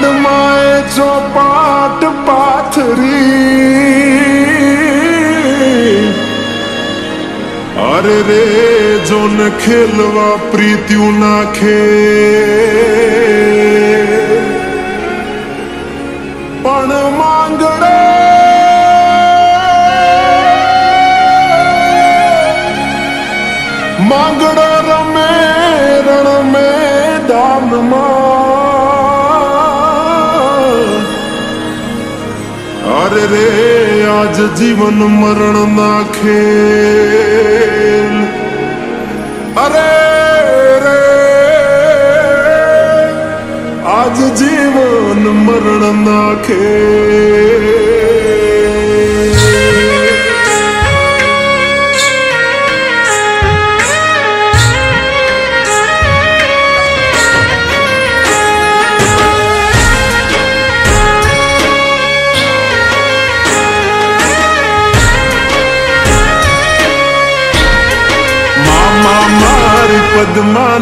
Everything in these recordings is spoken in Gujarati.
પદમાએ ચોપાટ પાથરી. અરે રે, જોન ખેલવા પ્રીત્યુ નાખે. પણ માંગડે. માંગડો રમે રણ મેદાનમાં અરે રે આજ જીવન મરણ નાખે અરે રે આજ જીવન મરણ ના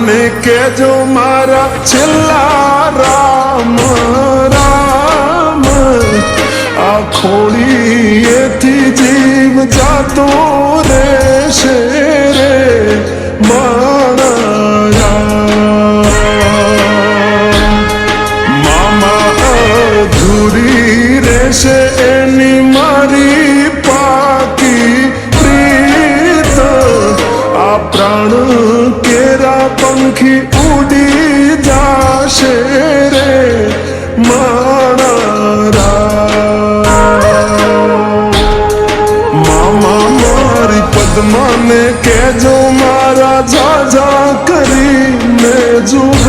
પદ્માને કેજો મારા છેલ્લા રામ રામ આ ખોડીએથી જીવ જાતો રહેશે રે મારા મામા અધૂરી રહેશે એની પંખી ઉડી જાશે રે મામા મારી પદ્માને કેજો મારા જાજા કરીને જુહાર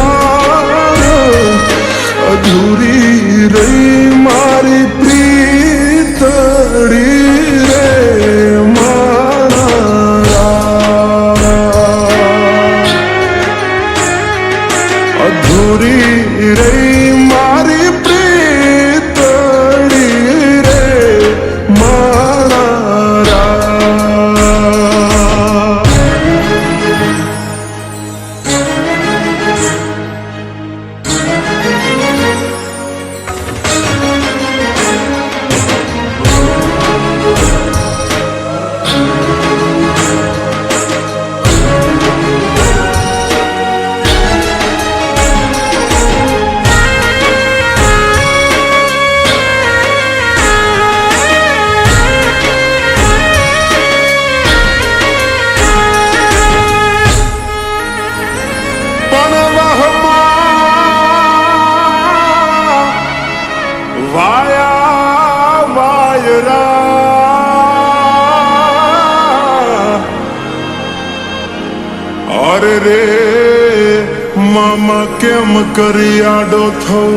મામા કેમ કરી આડો થવું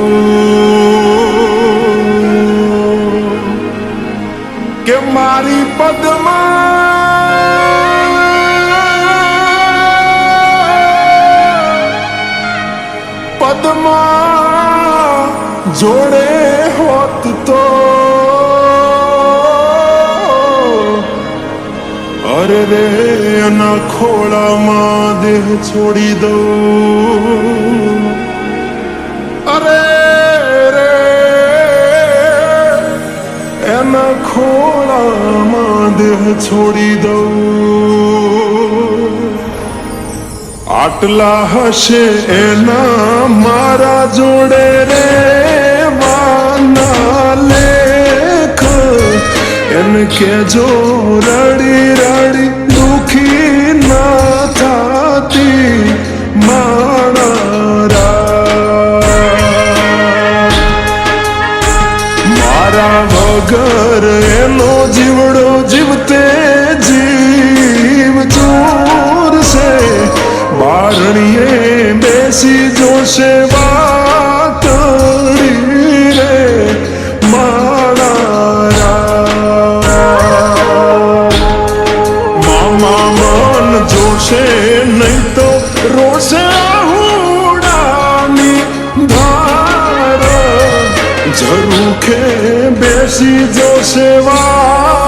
કે મારી પદમાં? પદમાં જોડે હોત તો અરે રે એના ખોળામાં દેહ છોડી દઉં અરે રે એના ખોળામાં દેહ છોડી દઉં આટલા હશે એના મારા જોડે રે વાના લેખ એને કેજો રડી રડી દુખી ના થાતી મારા વગર એનો જીવડો જીવતે જીવ ચોરશે બારણીએ બેસી જોશે વાતડી બેસી જોશે વાતડી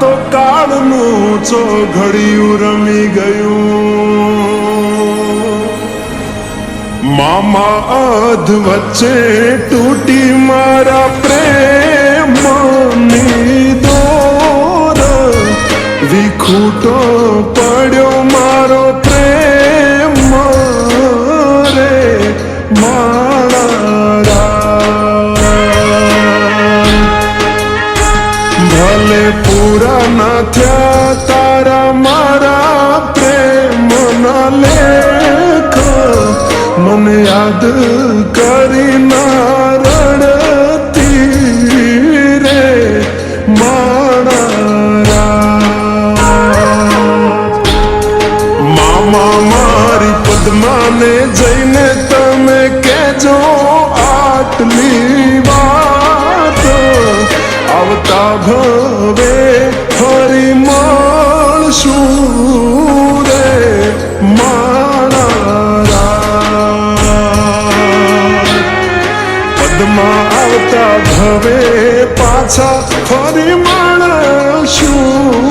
તો કાળનું ચોઘડિયું રમી ગયું. મામા અધ વચ્ચે તૂટી મારા પ્રેમની દોર. વિખૂટો પડ્યો મારો થયા તારા મારા પ્રેમ ના લેખ મને યાદ કરી ભવે પાછા ફરી મળશું